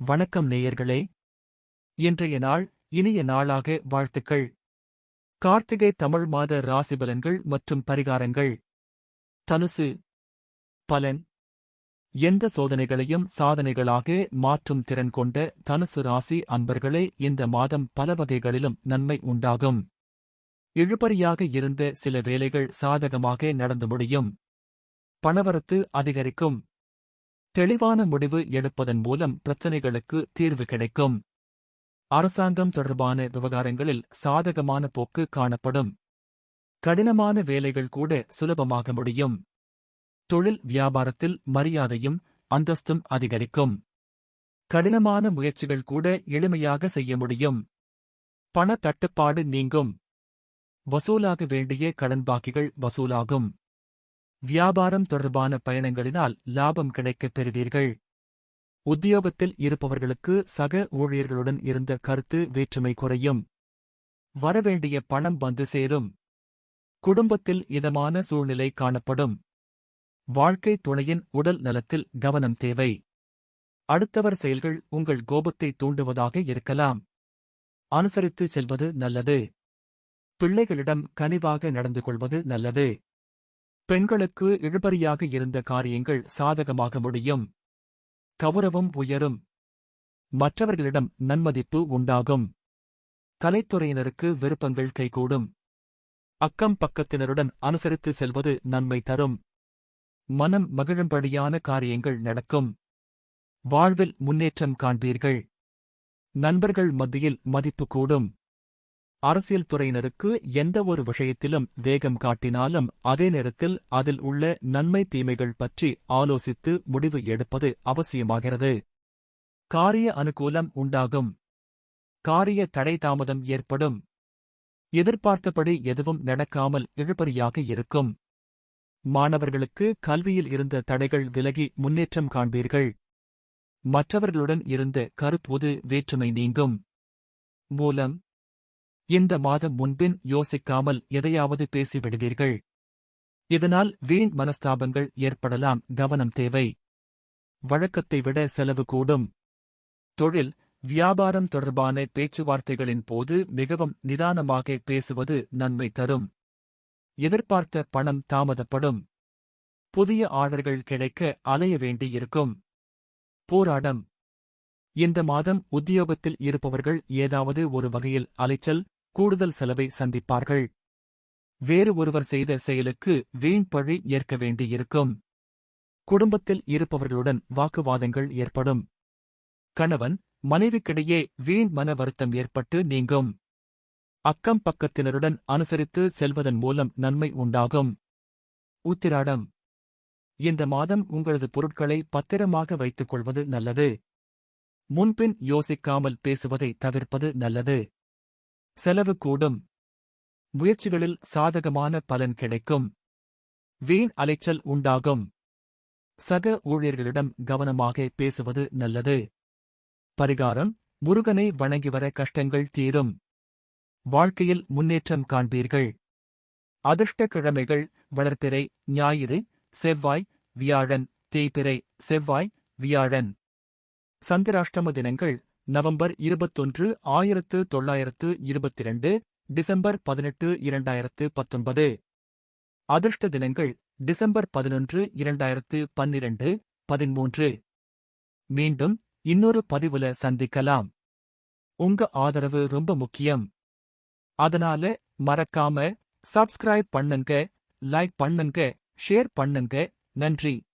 வணக்கம் நேயர்களே. இன்றைய நாள் இனிய நாளாக வாழ்த்துக்கள். கார்த்திகை தமிழ் மாத ராசிபலன்கள் மற்றும் பரிகாரங்கள். தனுசு. பலன். எந்த சோதனைகளையும் சாதனைகளாக மாற்றும் திறன் கொண்ட தனுசு ராசி அன்பர்களே இந்த மாதம் பல வகைகளிலும் நன்மை உண்டாகும். இழுபறியாக இருந்த சில வேலைகள் சாதகமாக நடந்து முடியும். பணவரத்து அதிகரிக்கும். தெளிவான முடிவு எடுப்பதன் மூலம் பிரச்சினைகளுக்கு தீர்வு கிடைக்கும். அரசாங்கம் தொடர்பான விவகாரங்களில் சாதகமான போக்கு காணப்படும். கடினமான வேலைகள் கூட சுலபமாக முடியும். தொழில் வியாபாரத்தில் மரியாதையும் அந்தஸ்தும் அதிகரிக்கும். கடினமான முயற்சிகள் கூட எளிமையாக செய்ய முடியும். பண தட்டுப்பாடு நீங்கும். வசூலாக வேண்டிய கடன் பாக்கிகள் வசூலாகும். வியாபாரம் தொடர்பான பயணங்களினால் லாபம் கிடைக்கப் பெறுவீர்கள். உத்தியோகத்தில் இருப்பவர்களுக்கு சக ஊழியர்களுடன் இருந்த கருத்து வேற்றுமை குறையும். வரவேண்டிய பணம் வந்து சேரும். குடும்பத்தில் இதமான சூழ்நிலை காணப்படும். வாழ்க்கை துணையின் உடல் நலத்தில் கவனம் தேவை. அடுத்தவர் செயல்கள் உங்கள் கோபத்தை தூண்டுவதாக இருக்கலாம். அனுசரித்து செல்வது நல்லது. பிள்ளைகளிடம் கனிவாக நடந்து கொள்வது நல்லது. பெண்களுக்கு இழுபறியாக இருந்த காரியங்கள் சாதகமாக முடியும். கௌரவம் உயரும். மற்றவர்களிடம் நன்மதிப்பு உண்டாகும். கலைத்துறையினருக்கு விருப்பங்கள் கைகூடும். அக்கம் பக்கத்தினருடன் அனுசரித்து செல்வது நன்மை தரும். மனம் மகிழும்படியான காரியங்கள் நடக்கும். வாழ்வில் முன்னேற்றம் காண்பீர்கள். நண்பர்கள் மத்தியில் மதிப்பு கூடும். அரசியல் துறையினருக்கு எந்த ஒரு விஷயத்திலும் வேகம் காட்டினாலும் அதே நேரத்தில் அதில் உள்ள நன்மை தீமைகள் பற்றி ஆலோசித்து முடிவு எடுப்பது அவசியமாகிறது. காரிய அனுகூலம் உண்டாகும். காரிய தடை தாமதம் ஏற்படும். எதிர்பார்த்தபடி எதுவும் நடக்காமல் இழுபறியாக இருக்கும். மாணவர்களுக்கு கல்வியில் இருந்த தடைகள் விலகி முன்னேற்றம் காண்பீர்கள். மற்றவர்களுடன் இருந்த கருத்துவது வேற்றுமை நீங்கும். மூலம் இந்த மாதம் முன்பின் யோசிக்காமல் எதையாவது பேசிவிடுவீர்கள். இதனால் வீண் மனஸ்தாபங்கள் ஏற்படலாம் கவனம் தேவை. வழக்கத்தை விட செலவு கூடும். தொழில் வியாபாரம் தொடர்பான பேச்சுவார்த்தைகளின் போது மிகவும் நிதானமாக பேசுவது நன்மை தரும். எதிர்பார்த்த பணம் தாமதப்படும். புதிய ஆர்டர்கள் கிடைக்க அலைய வேண்டியிருக்கும். போராடம். இந்த மாதம் உத்தியோகத்தில் இருப்பவர்கள் ஏதாவது ஒரு வகையில் அலைச்சல் கூடுதல் செலவை சந்திப்பார்கள். வேறு ஒருவர் செய்த செயலுக்கு வீண் பழி ஏற்க வேண்டியிருக்கும். குடும்பத்தில் இருப்பவர்களுடன் வாக்குவாதங்கள் ஏற்படும். கணவன் மனைவிக்கிடையே வீண் மன வருத்தம் ஏற்பட்டு நீங்கும். அக்கம் பக்கத்தினருடன் அனுசரித்து செல்வதன் மூலம் நன்மை உண்டாகும். உத்திராடம். இந்த மாதம் உங்களது பொருட்களை பத்திரமாக வைத்துக் கொள்வது நல்லது. முன்பின் யோசிக்காமல் பேசுவதை தவிர்ப்பது நல்லது. செலவு கூடும். முயற்சிகளில் சாதகமான பலன் கிடைக்கும். வீண் அலைச்சல் உண்டாகும். சக ஊழியர்களிடம் கவனமாக பேசுவது நல்லது. பரிகாரம் முருகனை வணங்கி வர கஷ்டங்கள் தீரும். வாழ்க்கையில் முன்னேற்றம் காண்பீர்கள். அதிர்ஷ்ட கிழமைகள் வளர்ப்பிறை ஞாயிறு செவ்வாய் வியாழன் தேய்பிறை செவ்வாய் வியாழன். சந்திராஷ்டம தினங்கள் நவம்பர் இருபத்தொன்று ஆயிரத்து தொள்ளாயிரத்து இருபத்திரண்டு டிசம்பர் பதினெட்டு இரண்டாயிரத்து பத்தொன்பது. அதிர்ஷ்ட தினங்கள் டிசம்பர் பதினொன்று இரண்டாயிரத்து பன்னிரண்டு பதிமூன்று. மீண்டும் இன்னொரு பதிவுல சந்திக்கலாம். உங்க ஆதரவு ரொம்ப முக்கியம். அதனால மறக்காம சப்ஸ்கிரைப் பண்ணுங்க லைக் பண்ணுங்க ஷேர் பண்ணுங்க. நன்றி.